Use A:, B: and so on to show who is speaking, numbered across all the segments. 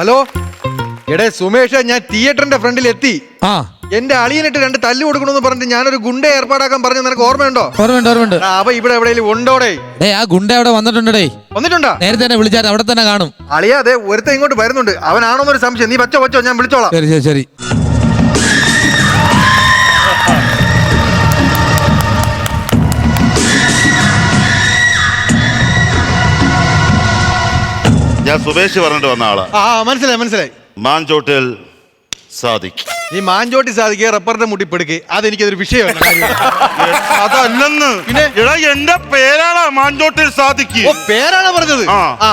A: Hello? എടേ സുമേഷ് ഞാൻ തിയേറ്ററിന്റെ ഫ്രണ്ടിൽ എത്തി.
B: ആ.
A: എന്റെ അളിയനിട്ട് രണ്ട് തല്ല് കൊടുക്കണമെന്ന് പറഞ്ഞിട്ട് ഞാനൊരു ഗുണ്ട ഏർപ്പാടാക്കാൻ പറഞ്ഞു നിനക്ക് ഓർമ്മയുണ്ടോ?
B: ഓർമ്മയുണ്ട് ഓർമ്മയുണ്ട്.
A: ആ, അവ ഇവിടെ എവിടെയെങ്കിലും ഉണ്ടോടെ?
B: ഡേ ആ ഗുണ്ട അവിടെ വന്നിട്ടുണ്ട്
A: വന്നിട്ടുണ്ടാ?
B: നേരത്തെ തന്നെ വിളിച്ചാൽ അവിടെ തന്നെ കാണും.
A: അളിയാതെ ഒരുത്ത ഇങ്ങോട്ട് വരുന്നുണ്ട്. അവനാണോന്നൊരു സംശയം. നീ പച്ചോ പച്ചോ ഞാൻ വിളിച്ചോളാം.
B: ശരി ശരി ശരി.
C: ഞാൻ സുബേഷ് പറഞ്ഞിട്ട് വന്ന ആളാ.
A: ആ മനസ്സിലായി മനസ്സിലായി.
C: മാഞ്ചോട്ടിൽ സാദിഖ്
A: നീ മാഞ്ചോട്ടി സാധിക്കുക റബ്ബറിന്റെ മുട്ടി പെടുക്ക്. അതെനിക്കതൊരു വിഷയമാണ്.
C: അതല്ലെന്ന്.
A: പിന്നെ?
C: എടാ എന്റെ പേരാണ് മാഞ്ചോട്ടിൽ സാദിഖ്
A: ഓ പേരാണ് പറഞ്ഞത്?
C: ആ.
A: ആ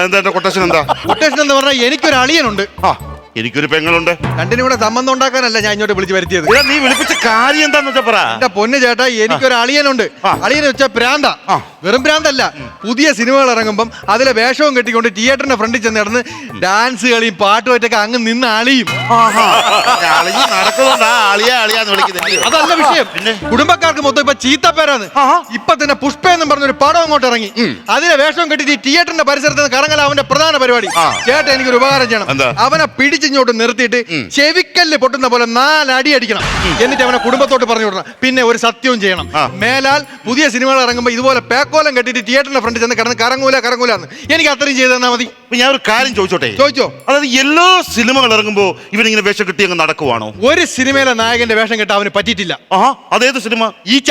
C: എന്താ കൊട്ടേഷൻ എന്താ?
A: കൊട്ടേഷൻ എന്ന് പറഞ്ഞാൽ എനിക്കൊരു അളിയനുണ്ട്.
C: ആ എനിക്കൊരു പെങ്ങളുണ്ട്.
A: രണ്ടിനും കൂടെ സംബന്ധം ഉണ്ടാക്കാനല്ല ഞാൻ ഇങ്ങോട്ട് വിളിച്ചു വരുത്തിയത്.
C: എടാ നീ വിളിപ്പിച്ച കാര്യം എന്താന്ന് വെച്ചാ പറ.
A: എന്റെ പൊന്ന് ചേട്ടാ എനിക്കൊരു അളിയനുണ്ട്.
C: ആ.
A: അളിയന് വെച്ച പ്രാന്ത.
C: ആ.
A: വെറും ഭ്രാന്തല്ല. പുതിയ സിനിമകൾ ഇറങ്ങുമ്പം അതിലെ വേഷവും കെട്ടിക്കൊണ്ട് തിയേറ്ററിന്റെ ഫ്രണ്ടിൽ ചെന്ന് നടന്ന് ഡാൻസ് കളിയും പാട്ടുമായിട്ടൊക്കെ അങ്ങ് നിന്ന് അളിയും.
C: അളിഞ്ഞ് നടക്കുന്നുണ്ടാ അളിയ അളിയാന്ന് വിളിക്കുന്നില്ല
A: അതല്ല വിഷയം? കുടുംബക്കാർക്ക് മൊത്തം ഇപ്പൊ ചീത്തപ്പേരാണ്. ഇപ്പൊ തന്നെ പുഷ്പ എന്നും പറഞ്ഞൊരു പടം അങ്ങോട്ട് ഇറങ്ങി. അതിലെ വേഷവും കെട്ടിട്ട് ഈ തിയേറ്ററിന്റെ പരിസരത്ത് നിന്ന് കറങ്ങല അവന്റെ പ്രധാന പരിപാടി.
C: ചേട്ടൻ
A: എനിക്ക് എനിക്കൊരു ഉപകാരം ചെയ്യണം? അവനെ പിടിച്ചിങ്ങോട്ട് നിർത്തിയിട്ട് ചെവിക്കല്ല് പൊട്ടുന്ന പോലെ നാലടി അടിക്കണം. എന്നിട്ട് അവനെ കുടുംബത്തോട്ട് പറഞ്ഞു വിടണം. പിന്നെ ഒരു സത്യവും ചെയ്യണം. മേലാൽ പുതിയ സിനിമകൾ ഇറങ്ങുമ്പോൾ ഇതുപോലെ പേക്കോലം കെട്ടിട്ട് തിയേറ്ററിന്റെ ഫ്രണ്ട് ചെന്ന് കിടന്ന് കറങ്ങൂല കറങ്ങൂല എന്ന് എനിക്ക് അത്രയും ചെയ്ത് തന്നാ മതി.
C: അപ്പൊ ഞാൻ ഒരു കാര്യം ചോദിച്ചോട്ടെ?
A: ചോദിച്ചോ?
C: അതായത് എല്ലാ സിനിമകൾ ഇറങ്ങുമ്പോ ഇവനിങ്ങനെ വേഷം കിട്ടി അങ്ങ് നടക്കുവാണോ?
A: ഒരു സിനിമയിലെ നായകന്റെ വേഷം കെട്ടാൻ അവന് പറ്റിയിട്ടില്ല.
C: ആ അതേത് സിനിമ?
A: ഈച്ച.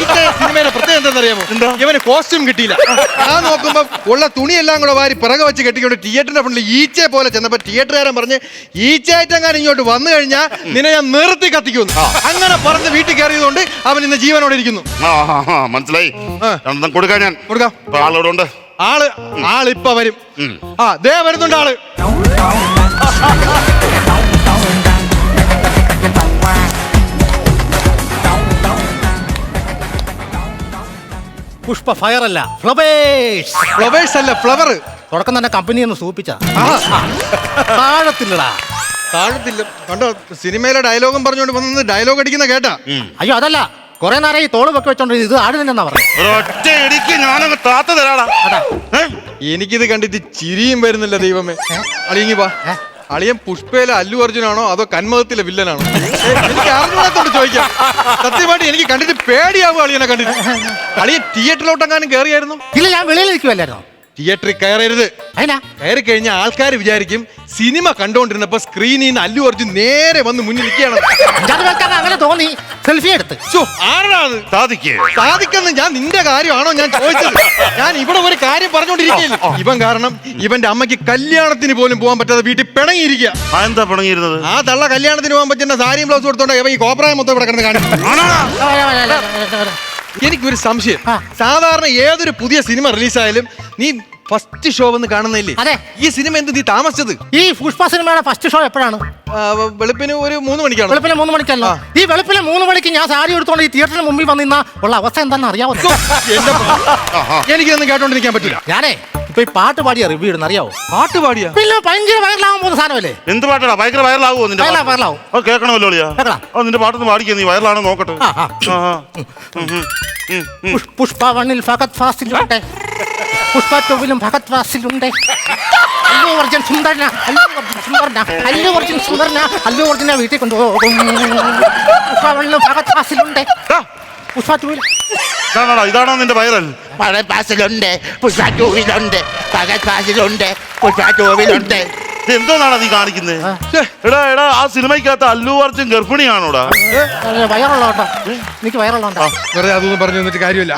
A: ഈച്ച സിനിമയിലെ പ്രത്യേകം എന്താണെന്നറിയാമോ?
C: എന്താ?
A: ഇവന് കോസ്റ്റ്യൂം കിട്ടിയില്ല. ഞാൻ നോക്കുമ്പോ ഉള്ള തുണിയെല്ലാം കൂടെ വാരി പിറകെ വെച്ച് കെട്ടിക്കൊണ്ട് തിയേറ്ററിന്റെ ഫ്രണ്ടിൽ ഈച്ചയെ പോലെ ചെന്നപ്പോ തിയേറ്ററുകാരൻ പറഞ്ഞ് ഈച്ചയായിട്ടെങ്ങാനും ഇങ്ങോട്ട് വന്നു കഴിഞ്ഞാൽ നിന്നെ ഞാൻ നിർത്തി കത്തിക്കുന്നു അങ്ങനെ പറഞ്ഞ് വീട്ടിൽ കയറിയതുകൊണ്ട് അവൻ ഇന്ന് ജീവനോടെ ഇരിക്കുന്നു.
C: ആ ആ, ആ, മനസ്സിലായി.
A: ആ.
C: രണ്ടെണ്ണം കൊടുക്കാൻ ഞാൻ.
A: കൊടുക്കാം.
C: ഇപ്പൊ ആളോട്
A: ആൾ ആൾ ഇപ്പൊ വരും. ആ ദേ വരുന്നുണ്ട് ആൾ.
D: പുഷ്പ ഫയർ അല്ല ഫ്ലവേഴ്സ്
A: ഫ്ലവേഴ്സ് അല്ല ഫ്ലവർ
D: തുടക്കം തന്നെ കമ്പനി ഒന്ന് സൂപ്പിച്ച. താഴത്തില്ലടാ.
A: താഴത്തില്ല. കണ്ടോ സിനിമയിലെ ഡയലോഗും പറഞ്ഞുകൊണ്ട് വന്നത് ഡയലോഗ് അടിക്കുന്ന കേട്ടാ.
D: അയ്യോ അതല്ല. കുറെ നേരം ഈ തോൾ വെക്കി വെച്ചോണ്ടിരുന്നു ഇത് ആട് തന്നെന്നാ പറഞ്ഞു?
C: ഒറ്റ ഇടിക്ക് ഞാനങ്ങ് താത്ത തരാടാ?
A: എനിക്കിത് കണ്ടിട്ട് ചിരിയും വരുന്നില്ല ദൈവമേ. അളിയങ്ങി വാ. അളിയൻ പുഷ്പയിലെ അല്ലു അർജുനാണോ അതോ കന്മതത്തിലെ വില്ലനാണോ? എനിക്ക് ചോദിക്കാം. സത്യമായിട്ട് എനിക്ക് കണ്ടിട്ട് പേടിയാവും അളിയനെ കണ്ടിട്ട്. അളിയൻ തിയേറ്ററിലോട്ടെങ്ങാനും കയറിയായിരുന്നു
D: ഇല്ല ഞാൻ വെളിയിൽ നിൽക്കുമല്ലായിരുന്നോ
A: തിയേറ്ററിൽ കയറരുത്.
D: അതിനാ
A: കയറി കഴിഞ്ഞാൽ ആൾക്കാർ വിചാരിക്കും സിനിമ കണ്ടോണ്ടിരുന്നപ്പോ സ്ക്രീനിൽ നിന്ന് അല്ലു അർജുൻ നേരെ വന്ന് മുന്നിൽ നിൽക്കുകയാണ്.
D: അഞ്ചാറ് പേർക്കാണ് അങ്ങനെ തോന്നി. സെൽഫി എടുത്ത്.
A: ആരാ അത്?
C: സാദിക്ക്
A: സാധിക്കുന്ന ഞാൻ നിന്റെ കാര്യമാണോ ഞാൻ ചോദിച്ചത്? ഞാൻ ഇവിടെ ഒരു കാര്യം പറഞ്ഞോണ്ടിരിക്കുകയില്ല ഇവൻ കാരണം ഇവന്റെ അമ്മയ്ക്ക് കല്യാണത്തിന് പോലും പോകാൻ പറ്റാതെ വീട്ടിൽ പിണങ്ങിയിരിക്കുക.
C: ആ എന്താ പിണങ്ങിയിരുന്നത്?
A: ആ തള്ള കല്യാണത്തിന് പോകാൻ പറ്റുന്ന സാരിയും ബ്ലൗസ് കൊടുത്തോണ്ട് ഇവ ഈ കോപ്രായം മൊത്തം ഇവിടെ കിടന്ന് കാണിക്കും
C: ആണോടാ?
A: എനിക്കൊരു സംശയം. സാധാരണ ഏതൊരു പുതിയ സിനിമ റിലീസായാലും നീ ഫസ്റ്റ് ഷോ വന്ന് കാണുന്നില്ലേ
D: അതെ.
A: ഈ സിനിമ എന്ത് നീ താമസിച്ചത്?
D: ഈ പുഷ്പ സിനിമയുടെ ഫസ്റ്റ് ഷോ എപ്പോഴാണ്?
A: വെളുപ്പിന് ഒരു മൂന്ന് മണിക്കാണ്?
D: വെളുപ്പിന് മൂന്ന് മണിക്കല്ല. ഈ വെളുപ്പിന് മൂന്ന് മണിക്ക് ഞാൻ സാരി എടുത്തോണ്ട് ഈ തിയേറ്ററിന് മുമ്പിൽ വന്നിരുന്ന ഉള്ള അവസ്ഥ എന്താണെന്ന് അറിയാവോ?
A: എനിക്കൊന്നും കേട്ടോണ്ടിരിക്കാൻ പറ്റില്ല.
D: ഞാനേ ഇപ്പൊ ഈ പാട്ട് പാടിയ റിവ്യൂ ഇടുന്ന അറിയാവോ
A: പാട്ട് പാടിയാ
D: പിന്നെ ഭയങ്കര വൈറലാകാൻ പോകുന്ന സാധനമല്ലേ
C: എന്ത് പാട്ടാടാ ഭയങ്കര വൈറലാകുമോ നിന്റെ
D: വൈറലാ,
C: പാട്ട്?
D: വൈറലാവും.
C: അത് കേൾക്കണമല്ലോ ഒളിയാ
D: കേൾക്കണം.
C: ഓ നിന്റെ പാട്ടൊന്ന് പാടിക്കുക നീ വൈറലാണോ നോക്കട്ടെ
D: ആ, ആ.
C: ആ, ആ. ഉം, ഉം, ഉം, ഉം.
D: പുഷ്- പുഷ്പ വണ്ണിൽ ഭഗത് ഫാസിലുണ്ട് പുഷ്പ ടൂവിലും ഭഗത് ഫാസിലുണ്ട് അല്ലു അർജുൻ സുന്ദരന അല്ലു അർജുൻ സുന്ദരന അല്ലു അർജുൻ സുന്ദരന അല്ലു അർജുനെ വീട്ടിൽ കൊണ്ടുപോകും പുഷ്പ വണ്ണിലും ഭഗത് ഫാസിലുണ്ട്
C: ടാ,
D: പുഷ്പ ടൂവിൽ
C: ഇതാണോടാ ഇതാണോ നിന്റെ വൈറൽ
E: പഴയ പാസിലുണ്ട് പുഷ്പ ടൂവിലുണ്ട് പകൽ പാസിലുണ്ട് പുഷ്പ ടൂവിലുണ്ട്
C: ഇത് എന്തോന്നാടാ നീ കാണിക്കുന്നത് എടാ എടാ ആ സിനിമയ്ക്കകത്ത് അല്ലു അർജുൻ ഗർഭിണിയാണോടാ?
D: വയറുള്ള കേട്ടോ എനിക്ക് വയറുള്ള
A: വെറുതെ അതൊന്നും പറഞ്ഞു തന്നിട്ട് കാര്യമില്ല.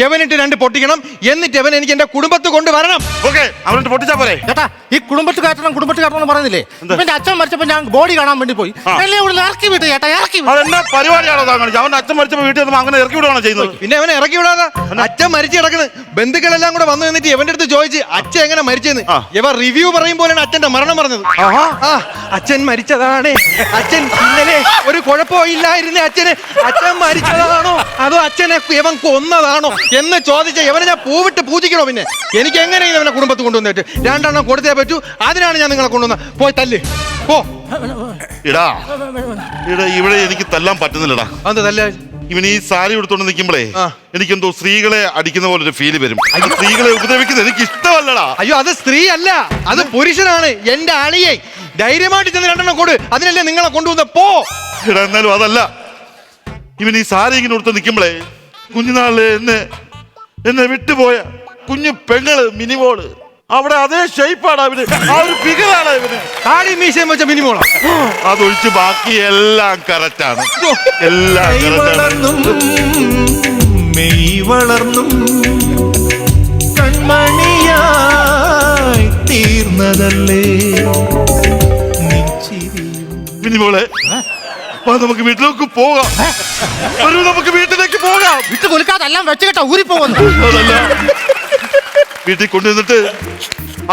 A: യവനിട്ട് രണ്ട് പൊട്ടിക്കണം എന്നിട്ട് എവൻ എനിക്ക് എന്റെ കുടുംബത്ത് കൊണ്ടുവരണം.
C: ഓക്കെ അവനിട്ട് പൊട്ടിച്ചാ പോരെ?
D: ചേട്ടാ ഈ കുടുംബത്ത് കാട്ടണം കുടുംബത്ത് കാട്ടണം എന്ന് പറയുന്നില്ലേ? ഇവന്റെ അച്ഛൻ മരിച്ചപ്പോ ഞാൻ ബോഡി കാണാൻ വേണ്ടി പോയി. എന്നെ ഇവിടെ ഇറക്കി വിട്ടു ചേട്ടാ ഇറക്കി.
C: അതെന്നാ പരിപാടിയാണോ താങ്കൾ അവന്റെ അച്ഛൻ മരിച്ചപ്പോ വീട്ടിൽ നിന്ന് അങ്ങനെ ഇറക്കി വിടുവാണോ ചെയ്യുന്നത്?
A: പിന്നെ അവനെ ഇറക്കി വിടാതെ അച്ഛൻ മരിച്ചു കിടക്കുന്നത് ബന്ധുക്കളെല്ലാം കൂടെ വന്നു നിന്നിട്ട് എവന്റെ അടുത്ത് ചോദിച്ച് അച്ഛൻ എങ്ങനെ മരിച്ചെന്ന്. ഇവ റിവ്യൂ പറയും പോലെയാണ് അച്ഛന്റെ മരണം പറഞ്ഞത്. ആ അച്ഛൻ മരിച്ചതാണ്. അച്ഛൻ ഇന്നലെ ഒരു കുഴപ്പമില്ലായിരുന്നേ അച്ഛന്. അച്ഛൻ മരിച്ചതാണോ? അതോ അച്ഛനെ ഇവൻ കൊന്നതാണോ? എന്ന് ചോദിച്ച ഇവനെ ഞാൻ പൂവിട്ട് പൂജിക്കണോ പിന്നെ? എനിക്ക് എങ്ങനെ ഇവനെ കുടുംബത്ത് കൊണ്ടുവന്നിട്ട് രണ്ടെണ്ണം കൊടുത്തേ പറ്റൂ. അതിനാണ് ഞാൻ നിങ്ങളെ കൊണ്ടുവന്ന പോയി തല്ല്. പോ.
C: ഇടാ. ഇടാ ഇവിടെ എനിക്ക് തല്ലാൻ പറ്റുന്നില്ലടാ.
A: അത് തല്ല?
C: ഇവൻ ഈ സാരി എടുത്തോണ്ട് നിൽക്കുമ്പോഴേ. എനിക്കെന്തോ സ്ത്രീകളെ അടിക്കുന്ന പോലെ ഒരു ഫീൽ വരും സ്ത്രീകളെ ഉപദ്രവിക്കുന്നത് എനിക്ക് ഇഷ്ടമല്ലടാ
A: അയ്യോ അത് സ്ത്രീ അല്ല അത്. പുരുഷനാണ്. എന്റെ അളിയെ ധൈര്യമായിട്ട് ചെന്ന് രണ്ടെണ്ണം കൊടു. അതിനല്ലേ നിങ്ങളെ കൊണ്ടുവന്ന? പോ.
C: എടാ എന്നാലും അതല്ല. ഇവൻ ഈ സാരി ഇങ്ങനെ കൊടുത്ത് നിൽക്കുമ്പോഴേ കുഞ്ഞുനാളിൽ എന്നെ എന്നെ വിട്ടുപോയ കുഞ്ഞു പെങ്ങൾ മിനിമോൾ അവിടെ അതേ ഷേപ്പാണ് അവന്. ആ ഒരു ഫിഗറാണ് ഇവന്.
A: താടി മീശയും വെച്ച മിനിമോള
C: അതൊഴിച്ച് ബാക്കി എല്ലാം എല്ലാം correct ആണ്.
F: വളർന്നും മെയ് വളർന്നും കൺമണിയായി തീർന്നതല്ലേ?
C: മിനിമോളെ വാ നമുക്ക് വീട്ടിലേക്ക് പോകാം. വരൂ നമുക്ക് വീട്ടിലേക്ക് പോകാം.
D: വിട്ടു കുലുക്കാതെല്ലാം വെച്ച് കേട്ടോ ഊരി പോകുന്നു
C: അതല്ല. വീട്ടിൽ കൊണ്ടുവന്നിട്ട്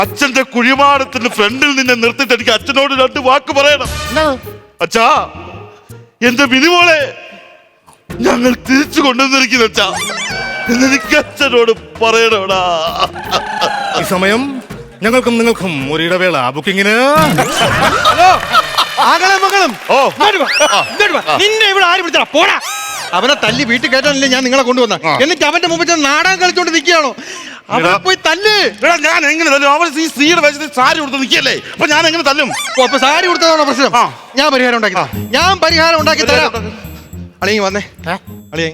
C: അച്ഛന്റെ കുഴിമാടത്തിന്റെ ഫ്രണ്ടിൽ നിന്നെ നിർത്തിട്ട് എനിക്ക് അച്ഛനോട് രണ്ട് വാക്ക് പറയണം. അച്ഛാ എന്റെ മിനിമോളെ ഞങ്ങൾ തിരിച്ചു കൊണ്ടുവന്നിരിക്കുന്നു അച്ഛാ. എനിക്ക് അച്ഛനോട് പറയണോടാ.
G: ഈ സമയം ഞങ്ങൾക്കും നിങ്ങൾക്കും ഒരു ഇടവേള. ബുക്കിങ്ങിന്?
A: ഹലോ ആകളെ മകളും.
C: ഓ.
A: നിന്നെ ഇവിടെ ആര് പിടിച്ചാ പോടാ. അവനെ തല്ലി വീട്ടിൽ കയറ്റാനല്ലേ ഞാൻ നിങ്ങളെ കൊണ്ടുവന്ന എന്നിട്ട് അവന്റെ മുമ്പിൽ നാടകം കളിച്ചോണ്ട് നിൽക്കുകയാണോ അവനെ
C: എടാ.
A: പോയി തല്ല്
C: എടാ ഞാൻ എങ്ങനെ തല്ലും അവൻ ഈ സ്ത്രീയുടെ വേഷത്തിൽ സാരി കൊടുത്ത് നിൽക്കല്ലേ അപ്പൊ ഞാൻ എങ്ങനെ തല്ലും
A: ഓ, അപ്പൊ സാരി കൊടുത്തതാണോ പ്രശ്നം
C: ആ.
A: ഞാൻ പരിഹാരം ഉണ്ടാക്കി തരാം. ഞാൻ പരിഹാരം ഉണ്ടാക്കി തരാം അളിയ വന്നേ
D: ഏ?
A: അളിയ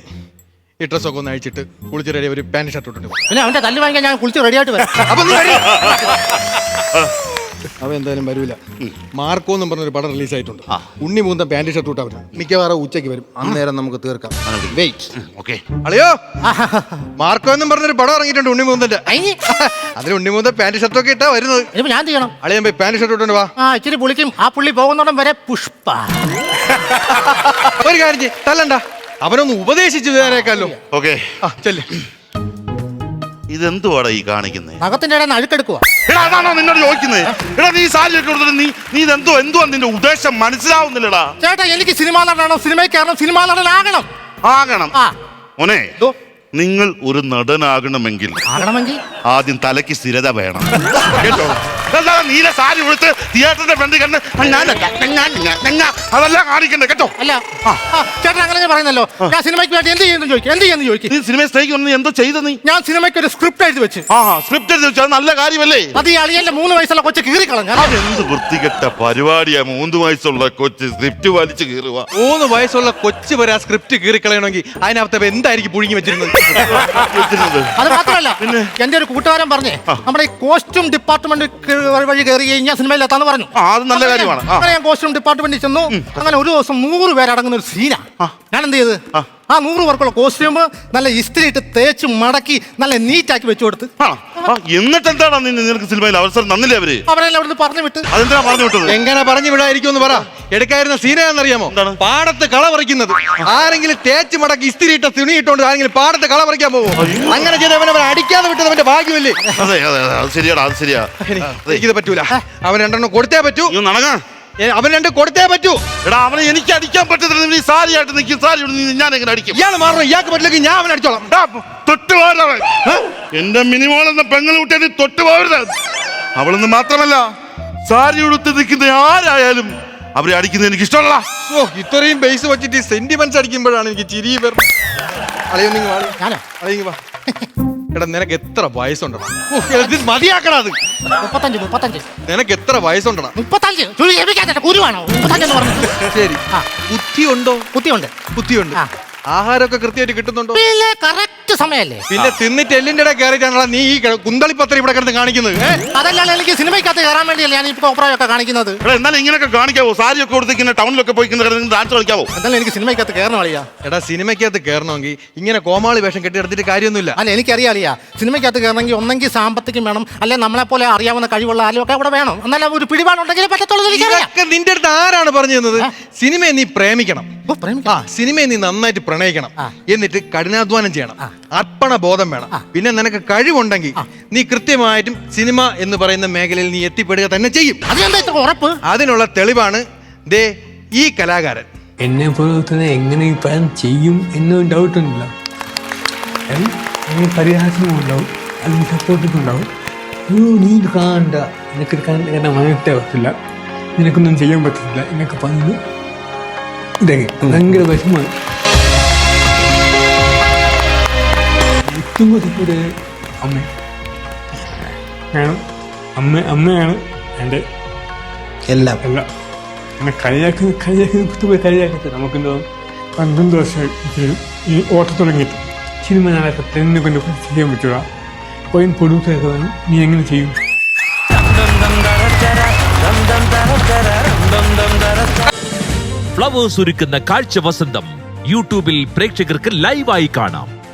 A: ഈ ഡ്രസ്സൊക്കെ ഒന്ന് അഴിച്ചിട്ട് കുളിച്ച് റെഡി ഒരു പാന്റ് ഷർട്ട് ഇട്ടിട്ട് വാ.
D: പിന്നെ അവന്റെ തല്ല് വാങ്ങിക്കാൻ ഞാൻ കുളിച്ച് റെഡി ആയിട്ട് വരാം
A: അപ്പൊ നീ. അവൻ എന്തായാലും വരൂല. മാർക്കോ എന്ന് പറഞ്ഞൊരു പടം റിലീസ് ആയിട്ടുണ്ട് ഉണ്ണി മൂന്ന പാന്റ് ഷർട്ട് ഇട്ടാ വരും. മിക്കവാറും ഉച്ചയ്ക്ക് വരും. അന്നേരം നമുക്ക് തീർക്കാം. Wait
C: okay.
A: അളിയോ? മാർക്കോ എന്നും പറഞ്ഞൊരു പടം ഇറങ്ങിയിട്ടുണ്ട് ഉണ്ണി മൂന്നന്റെ
D: അതിന്
A: അതിൽ ഉണ്ണി മൂന്ന പാന്റ് ഷർട്ടൊക്കെ ഇട്ടാ വരുന്നത്.
D: ഇനിയിപ്പോ ഞാൻ എന്ത് ചെയ്യണം?
A: അളിയൻ പോയി പാന്റ് ഷർട്ട് ഇട്ടുണ്ട് വാ.
D: ആ ഇച്ചിരി പുളിക്കും. ആ പുള്ളി പോകുന്നോടം വരെ പുഷ്പ.
A: ഒരു കാര്യം തല്ലണ്ട. അവനൊന്ന് ഉപദേശിച്ചു തരാനേക്കാലോ
C: ഓക്കെ.
A: ആ ചെല്ല്.
C: ഇതെന്തുവാടാ ഈ കാണിക്കുന്നത്
D: നഖത്തിന്റെ ഇടയിൽ നിന്ന് അഴുക്കെടുക്കുക
C: എടാ അതാണോ നിന്നോട് ചോദിക്കുന്നത് എടാ നീ സാരി ഒക്കെ കൊടുത്തിട്ട് നീ നീ ഇതെന്തോ എന്തുവാ നിന്റെ ഉദ്ദേശം? മനസ്സിലാവുന്നില്ലടാ.
D: ചേട്ടാ എനിക്ക് സിനിമാ നടനാണോ? സിനിമയിൽ കയറണം സിനിമാ നടനാകണം.
C: ആകണം.
D: ആ.
C: മോനെ. നിങ്ങൾ ഒരു നടനാകണമെങ്കിൽ
D: ആകണമെങ്കിൽ?
C: ആദ്യം തലയ്ക്ക് സ്ഥിരത വേണം. കേട്ടോ? നീല സാരി ഉടുത്ത് തിയേറ്ററിന്റെ ഫ്രണ്ട് കണ്ട് അതെല്ലാം കാണിക്കണ്ടേ കേട്ടോ?
D: അല്ല ചേട്ടൻ അങ്ങനെ ഞാൻ പറയുന്നല്ലോ. ഞാൻ സിനിമയ്ക്ക് വേണ്ടി എന്ത് ചെയ്യുന്നു ചോദിക്കും എന്ത് ചെയ്യുന്നു ചോദിക്കും.
C: നീ സിനിമ സ്റ്റേക്ക് വന്ന് എന്തോ ചെയ്ത നീ?
D: ഞാൻ സിനിമയ്ക്ക് ഒരു സ്ക്രിപ്റ്റ് എഴുതി വെച്ച്.
C: ആ സ്ക്രിപ്റ്റ് എഴുതി വെച്ചാൽ നല്ല കാര്യമല്ലേ?
D: അത് ഈ അളിയന്റെ മൂന്ന് വയസ്സുള്ള കൊച്ചു കീറിക്കളഞ്ഞ.
C: അതെന്ത് വൃത്തികെട്ട പരിപാടിയാ മൂന്ന് വയസ്സുള്ള കൊച്ച് സ്ക്രിപ്റ്റ് വലിച്ചു കീറുക
A: മൂന്ന് വയസ്സുള്ള കൊച്ചു വരെ ആ സ്ക്രിപ്റ്റ് കീറി കളയണമെങ്കിൽ അതിനകത്ത് എന്തായിരിക്കും പുഴുങ്ങി വെച്ചിരുന്നത്.
D: അത് മാത്രമല്ല എന്റെ ഒരു കൂട്ടുകാരൻ പറഞ്ഞേ നമ്മുടെ ഈ കോസ്റ്റ്യൂം ഡിപ്പാർട്ട്മെന്റ് വഴി കയറി കഴിഞ്ഞാൽ സിനിമയിൽ എത്താന്ന് പറഞ്ഞു.
C: ആ അത് നല്ല കാര്യമാണ്. ആ.
D: അങ്ങനെ ഞാൻ കോസ്റ്റ്യൂം ഡിപ്പാർട്ട്മെന്റിൽ ചെന്നു. അങ്ങനെ ഒരു ദിവസം നൂറ് പേരടങ്ങുന്ന ഒരു സീനാ ഞാൻ എന്ത് ചെയ്ത്? ആ. നൂറ് പേർക്കുള്ള കോസ്റ്റ്യൂം നല്ല ഇസ്തിരി ഇട്ട് തേച്ച് മടക്കി നല്ല നീറ്റാക്കി വെച്ചു കൊടുത്ത്.
C: എന്നിട്ട് എന്താണ് നിനക്ക് സിനിമയിൽ അവസരം തന്നില്ലേ അവർ?
D: അവരെല്ലാം അവിടുന്ന് പറഞ്ഞു വിട്ട്.
C: അതെന്താ പറഞ്ഞു വിട്ടത്?
A: എങ്ങനെ പറഞ്ഞു വിടായിരിക്കും എന്ന് പറ. എടുക്കായിരുന്ന സീന
C: എന്നറിയാമോ
A: പാടത്ത് കള പറിക്കുന്നത്. ആരെങ്കിലും തേച്ച് മടക്കി ഇസ്തിരി ഇട്ട തുണി ഇട്ടോണ്ട് ആരെങ്കിലും പാടത്ത് കള പറിക്കാൻ പോകും അങ്ങനെ ചെയ്ത് അവൻ അടിക്കാതെ വിട്ടത് അവന്റെ ഭാഗ്യമല്ലേ?
C: അതെ അതെ അതെ ശരിയാടാ അത് ശരിയാ.
A: എനിക്കിത് പറ്റൂല. അവൻ രണ്ടെണ്ണം കൊടുത്തേ പറ്റൂ.
C: നീ നടങ്ങ
A: എ- അവൻ രണ്ട് കൊടുത്തേ പറ്റൂ.
C: എടാ അവനെ എനിക്ക് അടിക്കാൻ പറ്റത്തില്ല. നീ സാരി ആയിട്ട് നിൽക്കും. സാരി ഞാൻ എങ്ങനെ അടിക്കും?
A: ഇയാൾ മാറണം. ഇയാൾക്ക് പറ്റില്ലെങ്കിൽ ഞാൻ അവനെ അടിച്ചോളാം.
C: എടാ, തൊട്ട് പോരവൻ എന്റെ മിനിമോൾ എന്ന പെങ്ങൾ കുട്ടിയെ നീ തൊട്ട് പോകരുത് അവളെന്ന് മാത്രമല്ല സാരി ഉടുത്ത് നിൽക്കുന്ന ആരായാലും അവരെ അടിക്കുന്നത് എനിക്ക് ഇഷ്ടമല്ല.
A: ഓ ഇത്രയും ബേസ് വെച്ചിട്ട് സെന്റിമെന്റ്സ് അടിക്കുമ്പോഴാണ് എനിക്ക് ചിരി വരുന്നത്. അളയൊന്നിങ്ങ് നിങ്ങൾ വാ. എടാ നിനക്ക് എത്ര വയസ്സുണ്ടടാ? ഓ, ഇത് മതിയാക്കടാ അത്.
D: മുപ്പത്തഞ്ച് മുപ്പത്തഞ്ച്.
A: നിനക്ക് എത്ര വയസ്സുണ്ടടാ?
D: മുപ്പത്തഞ്ച്. ചുഴി ജപിക്കാത്ത കുരുവാണോ മുപ്പത്തഞ്ച് എന്ന് പറഞ്ഞു
A: ശരി.
D: ആ.
A: ബുദ്ധി ഉണ്ടോ
D: കുത്തിയുണ്ട്
A: ബുദ്ധിയുണ്ട്.
D: ആ.
A: ആഹാരമൊക്കെ കൃത്യമായിട്ട് കിട്ടുന്നുണ്ടോ?
D: പിന്നെ കറക്റ്റ് സമയല്ലേ
A: പിന്നെ തിന്നിട്ട് എല്ലിന്റെ ഇടയിൽ കയറിയിട്ടാണല്ലോ നീ ഈ കുന്തളിപ്പത്രം ഇവിടെ കിടന്ന് കാണിക്കുന്നത് ഏ?
D: അതല്ലാതെ എനിക്ക് സിനിമയ്ക്കകത്ത് കയറാൻ വേണ്ടിയല്ലേ ഞാൻ ഇപ്പൊ കോപ്രായൊക്കെ കാണിക്കുന്നത്?
C: എടാ എന്നാലും ഇങ്ങനെയൊക്കെ കാണിക്കാവോ? സാരിയൊക്കെ കൊടുത്തിങ്ങനെ ടൗണിലൊക്കെ പോയി ഡാൻസ് കളിക്കാവോ?
D: എന്നാലും എനിക്ക് സിനിമയ്ക്കകത്ത് കയറണം അളിയാ.
A: എടാ സിനിമയ്ക്കകത്ത് കയറണമെങ്കിൽ ഇങ്ങനെ കോമാളി വേഷം കെട്ടിയെടുത്തിട്ട് കാര്യമൊന്നുമില്ല.
D: അല്ല എനിക്കറിയാം അളിയാ. സിനിമയ്ക്കകത്ത് കയറണമെങ്കിൽ ഒന്നെങ്കിൽ സാമ്പത്തികം വേണം. അല്ലെ നമ്മളെ പോലെ അറിയാവുന്ന കഴിവുള്ള ആരും ഒക്കെ അവിടെ വേണം. എന്നാലും ഒരു പിടിപാടുണ്ടെങ്കിൽ പറ്റത്തുള്ളത് എന്ന് എനിക്കറിയാം.
A: ഇതൊക്കെ നിന്റെ അടുത്ത് ആരാണ് പറഞ്ഞു തന്നത്? സിനിമയെ നീ പ്രേമിക്കണം.
D: ഓ, പ്രേമിക്ക-
A: ആ സിനിമയെ നീ നന്നായിട്ട് പ്രണയിക്കണം. എന്നിട്ട് കഠിനാധ്വാനം ചെയ്യണം. അർപ്പണ ബോധം വേണം. പിന്നെ നിനക്ക് കഴിവുണ്ടെങ്കിൽ നീ കൃത്യമായിട്ടും സിനിമ എന്ന് പറയുന്ന മേഖലയിൽ നീ എത്തിപ്പെടുക തന്നെ ചെയ്യും.
D: അതിനെന്താ ഇത്ര ഉറപ്പ്?
A: അതിനുള്ള തെളിവാണ് ദേ ഈ കലാകാരൻ.
H: എന്നെ പോലെ തന്നെ എങ്ങനെ ഈ പഴം ചെയ്യും എന്നൊരു ഡൗട്ട് ഉണ്ടല്ല. പരിഹാസവും ഉണ്ടാവും? അല്ലെങ്കിൽ സപ്പോർട്ടൊക്കെ ഉണ്ടാവും നീ കാണണ്ട. നിനക്ക് കാണാൻ എന്നെ മനസ്സിലാ പറ്റില്ല നിനക്കൊന്നും ചെയ്യാൻ പറ്റത്തില്ല. എന്നൊക്കെ പറഞ്ഞു ഇതൊക്കെ ഭയങ്കര വിഷമമാണ്. കുത്തുമ്പോൾ ഒരു അമ്മ. ഞാൻ അമ്മ അമ്മയാണ് എന്റെ
B: എല്ലാം.
H: എല്ലാം. എന്നെ കളിയാക്കി കളിയാക്കി കുത്തുപോയി കളിയാക്കട്ടെ. നമുക്കെന്തോ പന്ത്രണ്ട് വർഷമായി ഈ ഓട്ട തുടങ്ങിയിട്ട്. സിനിമ നാളെ തന്നെ കൊണ്ട് ചെയ്യാൻ പറ്റൂടാ കോയിൻ വന്നു നീ എങ്ങനെ ചെയ്യും?
I: ഫ്ലവേഴ്സ് ഒരുക്കുന്ന കാഴ്ച വസന്തം യൂട്യൂബിൽ പ്രേക്ഷകർക്ക് ലൈവായി കാണാം.